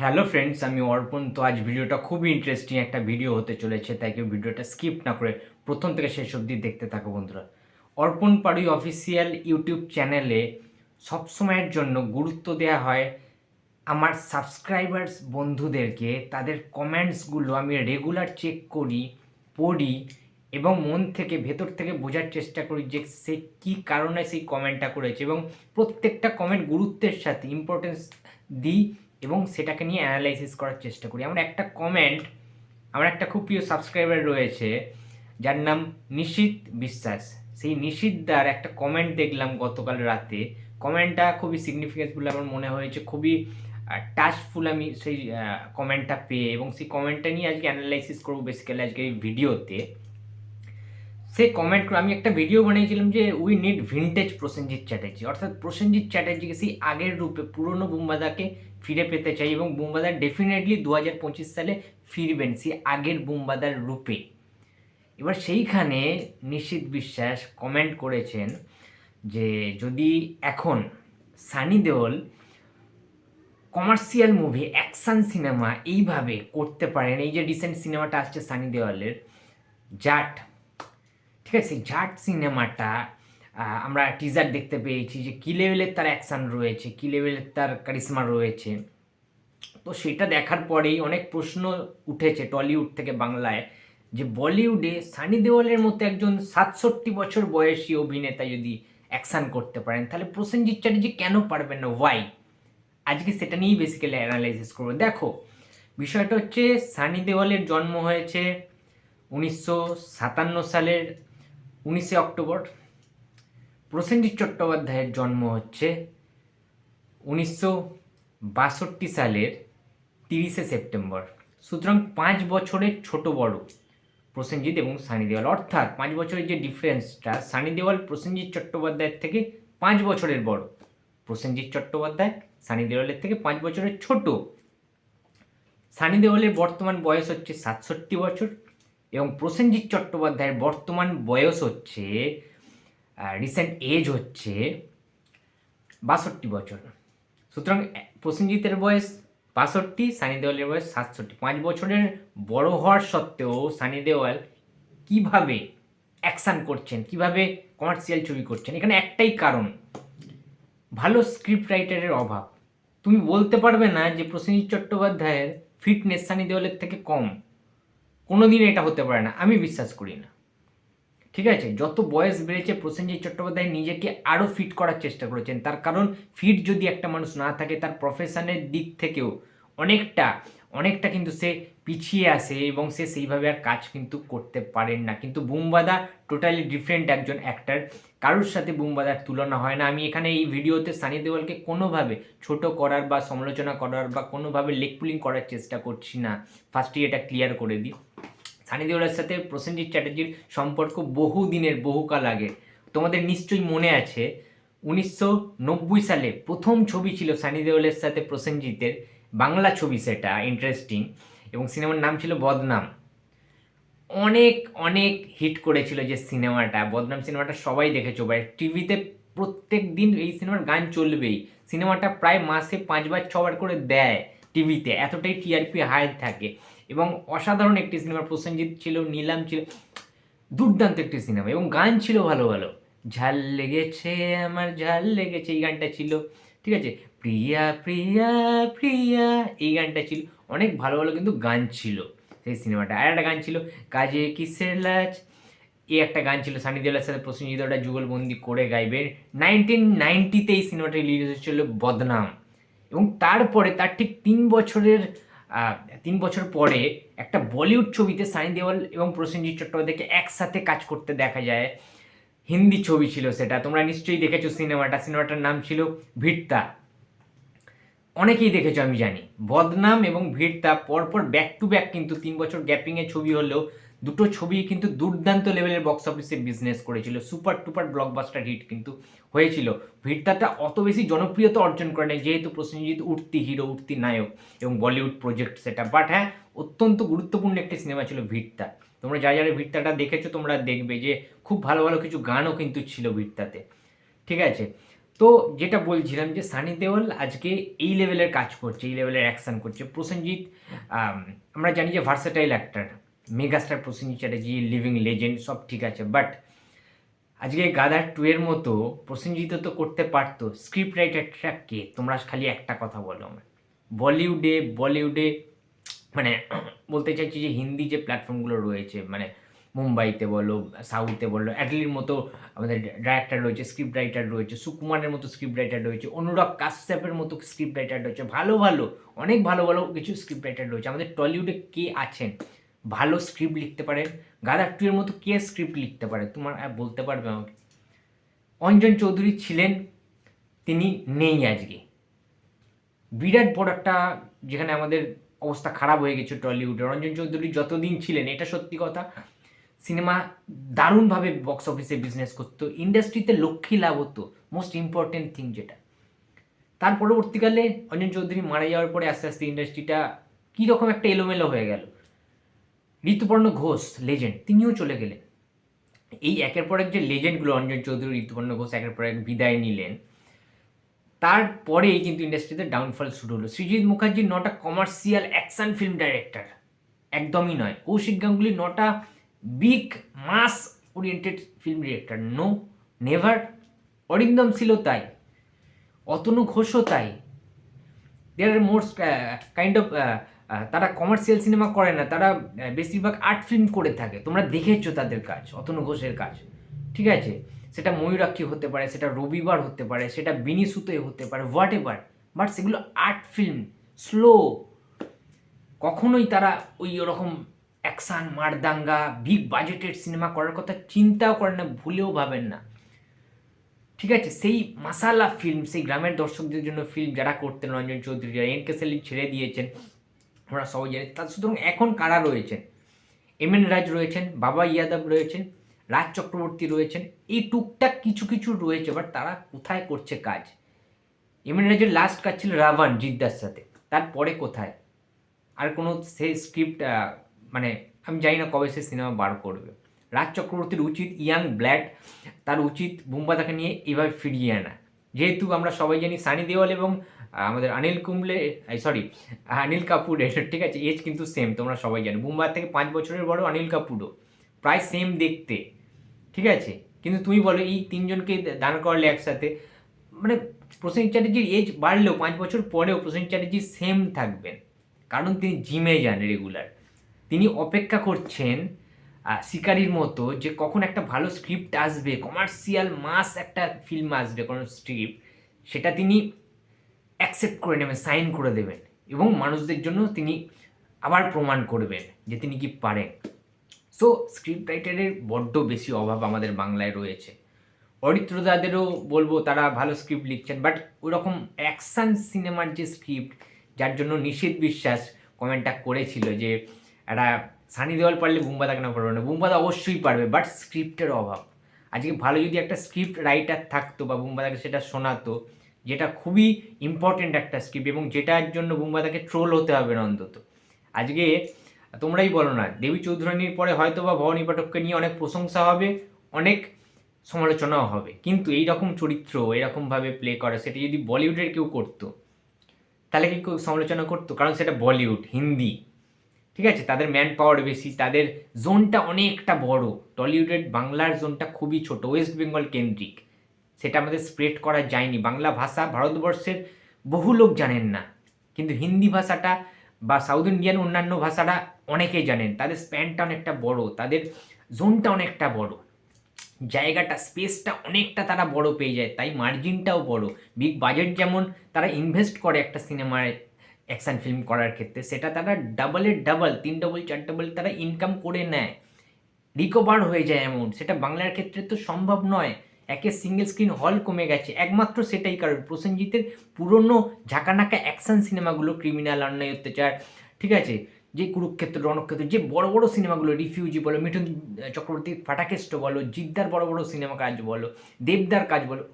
Hello friends আমি অর্পণ। তো আজ ভিডিওটা খুবই ইন্টারেস্টিং একটা ভিডিও হতে চলেছে, তাই কেউ ভিডিওটা স্কিপ না করে প্রথম থেকে শেষ অবধি দেখতে থাকো বন্ধুরা। অর্পণ পাড়ুই অফিসিয়াল ইউটিউব চ্যানেলে সবসময়ের জন্য গুরুত্ব দেওয়া হয় আমার সাবস্ক্রাইবার্স বন্ধুদেরকে। তাদের কমেন্টসগুলো আমি রেগুলার চেক করি, পড়ি এবং মন থেকে, ভেতর থেকে বোঝার চেষ্টা করি যে সে কী কারণে সেই কমেন্টটা করেছে এবং প্রত্যেকটা কমেন্ট গুরুত্বের সাথে ইম্পর্টেন্স দিই এবং সেটাকে নিয়ে অ্যানালাইসিস করার চেষ্টা করি। আমার একটা কমেন্ট আমার একটা খুব প্রিয় সাবস্ক্রাইবার রয়েছে, যার নাম নিশীত বিশ্বাস। সেই নিশীতদার একটা কমেন্ট দেখলাম গতকাল রাতে। কমেন্টটা খুবই সিগনিফিকেন্স বলে আমার মনে হয়েছে, খুবই টাচফুল আমি সেই কমেন্টটা পেয়ে এবং সেই কমেন্টটা নিয়ে আজকে অ্যানালাইসিস করব বেসিক্যালি আজকে এই ভিডিওতে সে কমেন্ট করে আমি একটা ভিডিও বানিয়েছিলাম যে we need vintage Prosenjit Chatterjee অর্থাৎ প্রসেনজিৎ চ্যাটার্জিকে সেই আগের রূপে পুরনো বুম্বাদাকে ফিরে পেতে চাই এবং বুম্বাদা ডেফিনেটলি দু হাজার পঁচিশ সালে ফিরবেন, সে আগের বুম্বাদার রূপে। এবার সেইখানে নিশ্চিত বিশ্বাস কমেন্ট করেছেন যে যদি এখন Sunny Deol commercial movie action cinema এইভাবে করতে পারেন, এই যে রিসেন্ট সিনেমাটা আসছে সানি দেওয়ালের জাট। ঠিক আছে, জাট সিনেমাটা আমরা টিজার দেখতে পেয়েছি যে কী লেভেলের তার অ্যাকশান রয়েছে, কী লেভেলের তার কারিশমা রয়েছে। তো সেটা দেখার পরেই অনেক প্রশ্ন উঠেছে টলিউড থেকে বাংলায় যে বলিউডে সানি দেওয়ালের মতো একজন সাতষট্টি বছর বয়সী অভিনেতা যদি অ্যাকশান করতে পারেন, তাহলে প্রসেনজিৎ চ্যাটার্জি কেন পারবেন না? ওয়াই আজকে সেটা নিয়েই বেসিক্যালি অ্যানালাইসিস করব। দেখো, বিষয়টা হচ্ছে সানি দেওয়ালের জন্ম হয়েছে উনিশশো সাতান্ন সালের উনিশে অক্টোবর। প্রসেনজিৎ চট্টোপাধ্যায়ের জন্ম হচ্ছে উনিশশো বাষট্টি সালের তিরিশে সেপ্টেম্বর। সুতরাং পাঁচ বছরের ছোট বড় প্রসেনজিৎ এবং সানি দেওয়াল অর্থাৎ পাঁচ বছরের যে ডিফারেন্সটা সানি দেওয়াল প্রসেনজিৎ চট্টোপাধ্যায়ের থেকে পাঁচ বছরের বড় প্রসেনজিৎ চট্টোপাধ্যায় সানি দেওয়ালের থেকে পাঁচ বছরের ছোট। সানি দেওয়ালের বর্তমান বয়স হচ্ছে সাতষট্টি বছর এবং প্রসেনজিৎ চট্টোপাধ্যায়ের বর্তমান বয়স হচ্ছে রিসেন্ট এজ হচ্ছে বাষট্টি বছর। সুতরাং প্রসেনজিতের বয়স বাষট্টি সানি দেওয়ালের বয়স সাতষট্টি। পাঁচ বছরের বড় হওয়ার সত্ত্বেও সানি দেওয়াল কীভাবে অ্যাকশান করছেন, কীভাবে কমার্শিয়াল ছবি করছেন, এখানে একটাই কারণ। ভালো স্ক্রিপ্ট রাইটারের অভাব। তুমি বলতে পারবে না যে প্রসেনজিৎ চট্টোপাধ্যায়ের ফিটনেস সানি দেওয়ালের থেকে কম। কোনোদিন এটা হতে পারে না। আমি বিশ্বাস করি না। ঠিক আছে? যত বয়স বেড়েছে, প্রসেনজিৎ চট্টোপাধ্যায় নিজেকে আরও ফিট করার চেষ্টা করেছেন। তার কারণ ফিট যদি একটা মানুষ না থাকে, তার প্রফেশনের দিক থেকেও অনেকটা অনেকটা কিন্তু সে পিছিয়ে আসে এবং সে সেইভাবে আর কাজ কিন্তু করতে পারেন না। কিন্তু বুমবাদা টোটালি ডিফারেন্ট একজন অ্যাক্টার কারোর সাথে বুমবাদার তুলনা হয় না। আমি এখানে এই ভিডিওতে সানি দেওয়ালকে কোনোভাবে ছোট করার বা সমালোচনা করার বা কোনোভাবে লেগ পুলিং করার চেষ্টা করছি না। ফার্স্টেই এটা ক্লিয়ার করে দিই। সানি দেওয়ালের সাথে প্রসেনজিৎ চ্যাটার্জির সম্পর্ক বহু দিনের বহুকাল আগে। তোমাদের নিশ্চয়ই মনে আছে, উনিশশো নব্বই সালে প্রথম ছবি ছিল সানি দেওয়ালের সাথে প্রসেনজিতের, বাংলা ছবি সেটা ইন্টারেস্টিং এবং সিনেমার নাম ছিল বদনাম। অনেক অনেক হিট করেছিল যে সিনেমাটা, বদনাম সিনেমাটা সবাই দেখেছ ভাই টিভিতে প্রত্যেক দিন এই সিনেমার গান চলবেই। সিনেমাটা প্রায় মাসে পাঁচবার, ছবার করে দেয় টিভিতে, এতটাই টিআরপি হাই থাকে। এবং অসাধারণ একটি সিনেমা, প্রসেনজিৎ ছিল, নীলাম ছিল, দুর্দান্ত একটি সিনেমা এবং গান ছিল ভালো ভালো। ঝাল লেগেছে, আমার ঝাল লেগেছে, এই গানটা ছিল, ঠিক আছে? প্রিয়া প্রিয়া প্রিয়া, এই গানটা ছিল, অনেক ভালো ভালো কিন্তু গান ছিল সেই সিনেমাটা। আর একটা গান ছিল, কাজে কিসের লাজ? এই একটা গান ছিল সানি দেওয়ালের সাথে প্রসেনজিৎ ওটা যুগলবন্দি করে গাইবেন। নাইনটিন নাইনটিতে এই সিনেমাটা রিলিজ হয়েছিল, বদনাম। এবং তারপরে, তার ঠিক তিন বছরের তিন বছর পরে একটা বলিউড ছবিতে সানি দেওয়াল এবং প্রসেনজিৎ চট্টোপাধ্যায়কে একসাথে কাজ করতে দেখা যায়। হিন্দি ছবি ছিল সেটা। তোমরা নিশ্চয়ই দেখেছ সিনেমাটা। সিনেমাটার নাম ছিল ভিড়তা। অনেকেই দেখেছ, আমি জানি। বদনাম এবং ভিড়তা পরপর ব্যাক টু ব্যাক কিন্তু তিন বছর গ্যাপিংয়ে ছবি হলেও দুটো ছবি কিন্তু দুর্দান্ত লেভেলের বক্স অফিসে বিজনেস করেছিল। সুপার টুপার ব্লকবাস্টার হিট কিন্তু হয়েছিল। ভিড়তাটা অত বেশি জনপ্রিয়তা অর্জন করে নাই, যেহেতু প্রসেনজিৎ উঠতি হিরো উঠতি নায়ক এবং বলিউড প্রজেক্ট সেটা বাট হ্যাঁ অত্যন্ত গুরুত্বপূর্ণ একটি সিনেমা ছিল ভিড়তা তোমরা যারা যারা ভিড়তাটা দেখেছ, তোমরা দেখবে যে খুব ভালো ভালো কিছু গানও কিন্তু ছিল ভিড়তাতে ঠিক আছে? তো যেটা বলছিলাম যে সানি দেওয়াল আজকে এই লেভেলের কাজ করছে, এই লেভেলের অ্যাকশন করছে। প্রসেনজিৎ আমরা জানি যে versatile actor megastar Prosenjit Chatterjee, living legend, সব ঠিক আছে। বাট আজকে গাদার টু এর মতো প্রসেনজিৎ তো করতে পারতো। স্ক্রিপ্ট রাইটারটা কে? তোমরা খালি একটা কথা বলো আমার বলিউডে বলিউডে মানে বলতে চাইছি যে হিন্দি যে প্ল্যাটফর্মগুলো রয়েছে মানে মুম্বাইতে বলো, সাউথে বলো, অ্যাটলির মতো আমাদের ডাইরেক্টর রয়েছে, স্ক্রিপ্ট রাইটার রয়েছে, সুকুমারের মতো স্ক্রিপ্ট রাইটার রয়েছে, অনুরাগ কাশ্যপের মতো স্ক্রিপ্ট রাইটার রয়েছে, ভালো ভালো, অনেক ভালো ভালো কিছু স্ক্রিপ্ট রাইটার রয়েছে। আমাদের টলিউডে কে আছেন? ভালো স্ক্রিপ্ট লিখতে পারেন গাদা টু এর মতো কে স্ক্রিপ্ট লিখতে পারে, তোমার বলতে পারবে আমাকে। অঞ্জন চৌধুরী ছিলেন, তিনি নেই আজকে। বিরাট বড় একটা, যেখানে আমাদের অবস্থা খারাপ হয়ে গেছে টলিউডে রঞ্জন চৌধুরী যতদিন ছিলেন, এটা সত্যি কথা, সিনেমা দারুণভাবে বক্স অফিসে বিজনেস করতো ইন্ডাস্ট্রিতে লক্ষ্মী লাভ হতো মোস্ট ইম্পর্টেন্ট থিং যেটা। তার পরবর্তীকালে অঞ্জন চৌধুরী মারা যাওয়ার পরে আস্তে আস্তে ইন্ডাস্ট্রিটা কীরকম একটা এলোমেলো হয়ে গেল। ঋতুপর্ণ ঘোষ লেজেন্ড তিনিও চলে গেলেন। এই একের পর এক যে লেজেন্ডগুলো অঞ্জন চৌধুরী, ঋতুপর্ণ ঘোষ, একের পর এক বিদায় নিলেন তারপরেই কিন্তু ইন্ডাস্ট্রিতে ডাউনফল শুরু হলো। Srijit Mukherjee not commercial action film director একদমই নয়। Kaushik Ganguly not big mass oriented film director no never Arindam ছিল তাই, অতনু ঘোষও তাই। There are more kind of তারা কমার্শিয়াল সিনেমা করে না, তারা বেশিরভাগ আর্ট ফিল্ম করে থাকে। তোমরা দেখেছ তাদের কাজ, অতনু ঘোষের কাজ। ঠিক আছে? সেটা ময়ূরাক্ষী হতে পারে, সেটা রবিবার হতে পারে, সেটা বিনি সুতোয় হতে পারে হোয়াট এভার বাট সেগুলো আর্ট ফিল্ম স্লো কখনোই তারা ওই ওরকম অ্যাকশান মারদাঙ্গা বিগ বাজেটের সিনেমা করার কথা চিন্তাও করেন না, ভুলেও ভাবেন না। ঠিক আছে? সেই মাসালা ফিল্ম সেই গ্রামের দর্শকদের জন্য ফিল্ম যারা করতেন, রঞ্জন চৌধুরী যারা এন কে সেলিম ছেড়ে দিয়েছেন আমরা সবাই জানি। তার সুতরাং এখন কারা রয়েছেন? এম এন রাজ রয়েছেন, বাবা ইয়াদব রয়েছেন, রাজ চক্রবর্তী রয়েছেন, এই টুকটাক কিছু কিছু রয়েছে বাট তারা কোথায় করছে কাজ? এম এন রাজের লাস্ট কাজ ছিল রাবণ জিদ্দার সাথে। তারপরে কোথায়? আর কোনো সে স্ক্রিপ্ট মানে আমি জানি না কবে সে সিনেমা বার করবে। রাজ চক্রবর্তীর উচিত ইয়াং ব্ল্যাড তার উচিত বুম্বাদাকে নিয়ে এভাবে ফিরিয়ে আনা। যেহেতু আমরা সবাই জানি সানি দেওয়াল এবং আমাদের অনিল কুম্বলে সরি অনিল কাপুরের, ঠিক আছে এজ কিন্তু সেম তোমরা সবাই জানো। বুম্বার থেকে পাঁচ বছরের বড় অনিল কাপুরও, প্রায় সেম দেখতে, ঠিক আছে? কিন্তু তুমি বলো, এই তিনজনকে দান করলে একসাথে মানে প্রসেন চ্যাটার্জির এজ বাড়লেও পাঁচ বছর পরেও প্রসেন চ্যাটার্জি সেম থাকবেন। কারণ তিনি জিমে যান রেগুলার তিনি অপেক্ষা করছেন শিকারির মতো যে কখন একটা ভালো স্ক্রিপ্ট আসবে কমার্শিয়াল মাস একটা ফিল্ম আসবে কোনো স্ক্রিপ্ট সেটা তিনি অ্যাকসেপ্ট করে নেবেন সাইন করে দেবেন। এবং মানুষদের জন্য তিনি আবার প্রমাণ করবেন যে তিনি কি পারেন। সো স্ক্রিপ্ট রাইটারের বড্ড বেশি অভাব আমাদের বাংলায় রয়েছে। অরিত্রদাদেরও বলব, তারা ভালো স্ক্রিপ্ট লিখছেন বাট ওরকম অ্যাকশান সিনেমার যে স্ক্রিপ্ট যার জন্য নিষেধ বিশ্বাস কমেন্টটা করেছিল যে একটা সানি দেওয়াল পারলে বুম্বাদা কেন পারবে না। বুম্বাদা অবশ্যই পারবে বাট স্ক্রিপ্টের অভাব। আজকে ভালো যদি একটা স্ক্রিপ্ট রাইটার থাকতো বা বুম্বাদাকে সেটা শোনাতো যেটা খুবই ইম্পর্টেন্ট একটা স্ক্রিপ্ট এবং যেটার জন্য বুম্বাদাকে ট্রোল হতে হবে না অন্তত। আজকে তোমরাই বলো না, দেবী চৌধুরানীর পরে হয়তো বা ভবানী পাঠককে নিয়ে অনেক প্রশংসা হবে, অনেক সমালোচনাও হবে। কিন্তু এই রকম চরিত্র, এরকমভাবে প্লে করা, সেটা যদি বলিউডের কেউ করতো, তাহলে কি কেউ সমালোচনা করতো? কারণ সেটা বলিউড, হিন্দি। ঠিক আছে? তাদের ম্যান পাওয়ার বেশি, তাদের জোনটা অনেকটা বড়। টলিউডের বাংলার জোনটা খুবই ছোট ওয়েস্ট বেঙ্গল কেন্দ্রিক। সেটা আমাদের স্প্রেড করা যায়নি। বাংলা ভাষা ভারতবর্ষের বহু লোক জানেন না। কিন্তু হিন্দি ভাষাটা বা সাউথ ইন্ডিয়ান অন্যান্য ভাষাটা অনেকেই জানেন। তাদের স্প্যানটা অনেকটা বড়, তাদের জোনটা অনেকটা বড়। জায়গাটা স্পেসটা অনেকটা তারা বড় পেয়ে যায়, তাই মার্জিনটাও বড়। বিগ বাজেট যেমন তারা ইনভেস্ট করে একটা সিনেমায় অ্যাকশন ফিল্ম করার ক্ষেত্রে, সেটা তারা ডাবলের ডাবল তিন ডবল চার ডবল তারা ইনকাম করে নেয়। রিকভার হয়ে যায় এমন। সেটা বাংলার ক্ষেত্রে তো সম্ভব নয়। একে সিঙ্গেল স্ক্রিন হল কমে গেছে। একমাত্র সেটাই কারণ প্রসেনজিতের পুরনো ঝাঁকানাকা অ্যাকশন সিনেমাগুলো ক্রিমিনাল অন্যায়, অত্যাচার, ঠিক আছে? যে কুরুক্ষেত্র, রণক্ষেত্র, যে বড় বড় সিনেমাগুলো রিফিউজি বলো, মিঠুন চক্রবর্তী ফাটাকেষ্ট বলো, জিদ্দার বড় বড় সিনেমা কাজ বলো, দেবদার কাজ বলো,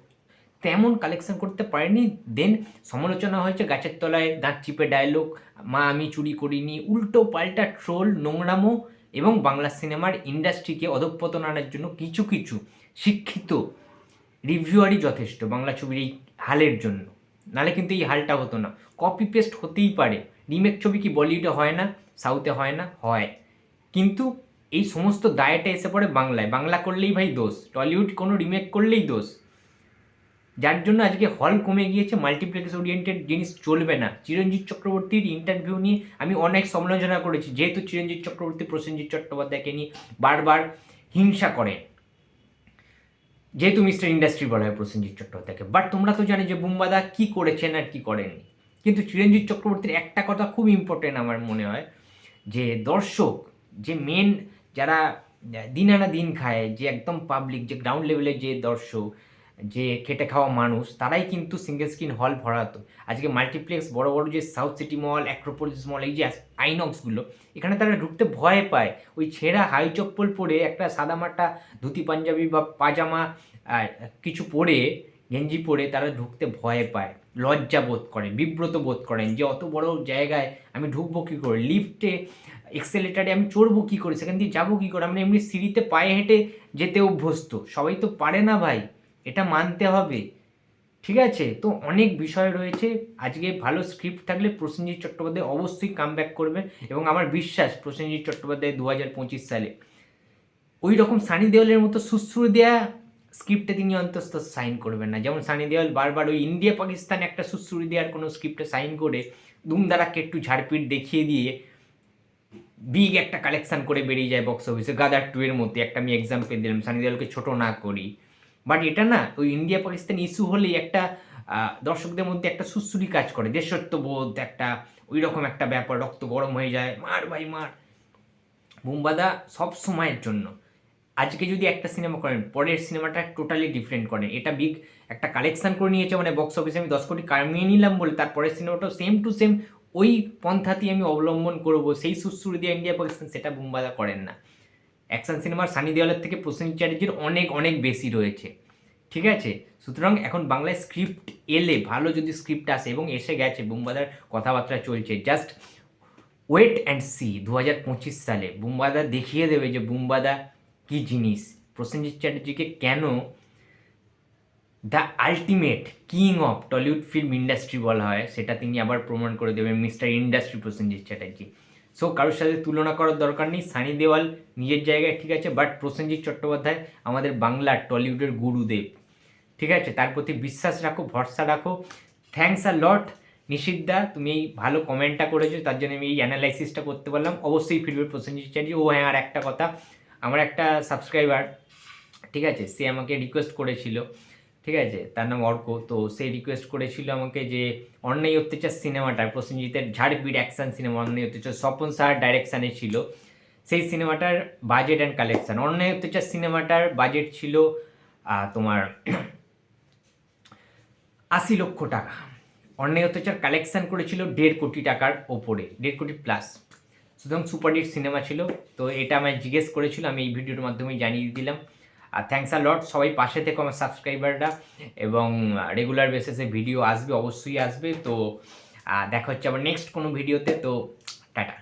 তেমন কালেকশন করতে পারেনি। দেন সমালোচনা হয়েছে গাছের তলায়, দাঁত চিপে ডায়লগ মা, আমি চুরি করিনি। উল্টো পাল্টা ট্রোল নোংরামো এবং বাংলা সিনেমার ইন্ডাস্ট্রিকে অধঃপতন আনার জন্য কিছু কিছু শিক্ষিত রিভিউয়ারই যথেষ্ট বাংলা ছবির এই হালের জন্য। নালে কিন্তু এই হালটা হতো না। কপি পেস্ট হতেই পারে। রিমেক ছবি কি বলিউডে হয় না? সাউথে হয় না? হয়। কিন্তু এই সমস্ত দায়টা এসে পড়ে বাংলায়। বাংলা করলেই ভাই দোষ। টলিউড কোনো রিমেক করলেই দোষ। যার জন্য আজকে হল কমে গিয়েছে। মাল্টিপ্লেক্স ওরিয়েন্টেড জিনিস চলবে না। চিরঞ্জিত চক্রবর্তীর ইন্টারভিউ নিয়ে আমি অনেক সমালোচনা করেছি। যেহেতু চিরঞ্জিত চক্রবর্তী প্রসেনজিৎ চট্টোপাধ্যায়কে নিয়ে বারবার হিংসা করে যেহেতু মিস্টার ইন্ডাস্ট্রি বলা হয় প্রসেনজিৎ চট্টোপাধ্যায়কে। বাট তোমরা তো জানো যে বুম্বাদা কী করেছেন আর কী করেননি। কিন্তু চিরঞ্জিত চক্রবর্তীর একটা কথা খুব ইম্পর্টেন্ট আমার মনে হয়, যে দর্শক, যে মেন যারা দিন আনা দিন খায়, যে একদম পাবলিক যে গ্রাউন্ড লেভেলের যে দর্শক যে খেটে খাওয়া মানুষ, তারাই কিন্তু সিঙ্গেল স্ক্রিন হল ভরাতো। আজকে মাল্টিপ্লেক্স বড় বড় যে South City Mall Acropolis Mall এই যে আইনক্সগুলো এখানে তারা ঢুকতে ভয় পায়। ওই ছেঁড়া হাই চপ্পল পরে একটা সাদামাটা ধুতি, পাঞ্জাবি বা পাজামা কিছু পরে, গেঞ্জি পরে তারা ঢুকতে ভয় পায়। লজ্জা বোধ করেন, বিব্রত বোধ করেন যে অত বড় জায়গায় আমি ঢুকবো কী করে? লিফটে এক্সেলেটারে আমি চড়বো কী করে? সেখান দিয়ে যাব কী করে? আমরা এমনি সিঁড়িতে পায়ে হেঁটে যেতে অভ্যস্ত সবাই তো পারে না ভাই। এটা মানতে হবে। ঠিক আছে? তো অনেক বিষয় রয়েছে। আজকে ভালো স্ক্রিপ্ট থাকলে প্রসেনজিৎ চট্টোপাধ্যায় অবশ্যই কাম ব্যাক করবে এবং আমার বিশ্বাস প্রসেনজিৎ চট্টোপাধ্যায় দু হাজার পঁচিশ সালে। ওই রকম সানি দেওয়ালের মতো সুশ্রু দেয়া স্ক্রিপ্টে তিনি অন্তত সাইন করবেন না। যেমন সানি দেওয়াল বারবার ওই ইন্ডিয়া পাকিস্তান একটা সুশ্রুড়ি দেওয়ার কোনো স্ক্রিপ্টে সাইন করে দুমদারাকে একটু ঝাড়পিট দেখিয়ে দিয়ে বিগ একটা কালেকশন করে বেরিয়ে যায় বক্স অফিসে গাদার টু এর মধ্যে একটা আমি এক্সাম্পল দিলাম। সানি দেওয়ালকে ছোটো না করি। এটা না, ওই ইন্ডিয়া পাকিস্তান ইস্যু হলেই একটা দর্শকদের মধ্যে একটা সুশ্রুরি কাজ করে। দেশত্ববোধ একটা ওই রকম একটা ব্যাপার, রক্ত গরম হয়ে যায়, মার ভাই, মার। বুম্বাদা সব সময়ের জন্য। আজকে যদি একটা সিনেমা করেন, পরের সিনেমাটা টোটালি ডিফারেন্ট করেন এটা বিগ একটা কালেকশন করে নিয়েছে মানে বক্স অফিসে আমি দশ কোটি কামিয়ে নিলাম বলে, তার পরের সিনেমাটাও সেম টু সেম ওই পন্থাতেই আমি অবলম্বন করব। সেই সুশ্রুরি দিয়ে ইন্ডিয়া পাকিস্তান সেটা বুম্বাদা করেন না। অ্যাকশন সিনেমার সানি দেওয়ালের থেকে প্রসেন চ্যাটার্জির অনেক অনেক বেশি রয়েছে। ঠিক আছে? সুতরাং এখন বাংলায় স্ক্রিপ্ট এলে, ভালো যদি স্ক্রিপ্ট আসে এবং এসে গেছে, বুম্বাদার কথাবার্তা চলছে, জাস্ট ওয়েট অ্যান্ড সি দু হাজার পঁচিশ সালে। বুম্বাদা দেখিয়ে দেবে যে বুম্বাদা কী জিনিস। প্রসেনজিৎ চ্যাটার্জিকে কেন the ultimate king of Tollywood film industry বলা হয়, সেটা তিনি আবার প্রমাণ করে দেবেন mister industry Prosenjit Chatterjee. So কারোর সাথে তুলনা করার দরকার নেই। সানি দেওয়াল নিজের জায়গায় ঠিক আছে বাট প্রসেনজিৎ চট্টোপাধ্যায় আমাদের বাংলার টলিউডের গুরুদেব। ঠিক আছে? তার প্রতি বিশ্বাস রাখো, ভরসা রাখো। থ্যাংকস আ লট নিষিদ্ধা তুমি এই ভালো কমেন্টটা করেছ, তার জন্য আমি এই অ্যানালাইসিসটা করতে পারলাম। অবশ্যই ফিরবে প্রসেনজিৎ চ্যাটার্জি। ও হ্যাঁ আর একটা কথা, আমার একটা সাবস্ক্রাইবার ঠিক আছে? সে আমাকে রিকোয়েস্ট করেছিল। ঠিক আছে? তার নাম অর্ক। তো সে রিকোয়েস্ট করেছিল আমাকে যে, অন্যায় অত্যাচার সিনেমাটা, প্রসেনজিতের ঝাড়পিট অ্যাকশন সিনেমা অন্যায় অত্যাচার স্বপন সাহার ডাইরেকশানে ছিল। সেই সিনেমাটার বাজেট অ্যান্ড কালেকশান অন্যায় অত্যাচার সিনেমাটার বাজেট ছিল তোমার আশি লক্ষ টাকা। অন্যায় অত্যাচার কালেকশান করেছিল দেড় কোটি টাকার ওপরে, দেড় কোটি প্লাস সুতরাং সুপারহিট সিনেমা ছিল। তো এটা আমায় জিজ্ঞেস করেছিল, আমি এই ভিডিওর মাধ্যমে জানিয়ে দিলাম। আর থ্যাংকস আর লট সবাই পাশে থেকে আমার সাবস্ক্রাইবাররা এবং রেগুলার বেসিসে ভিডিও আসবে, অবশ্যই আসবে। তো দেখা হচ্ছে আবার নেক্সট কোনো ভিডিওতে তো, টাটা।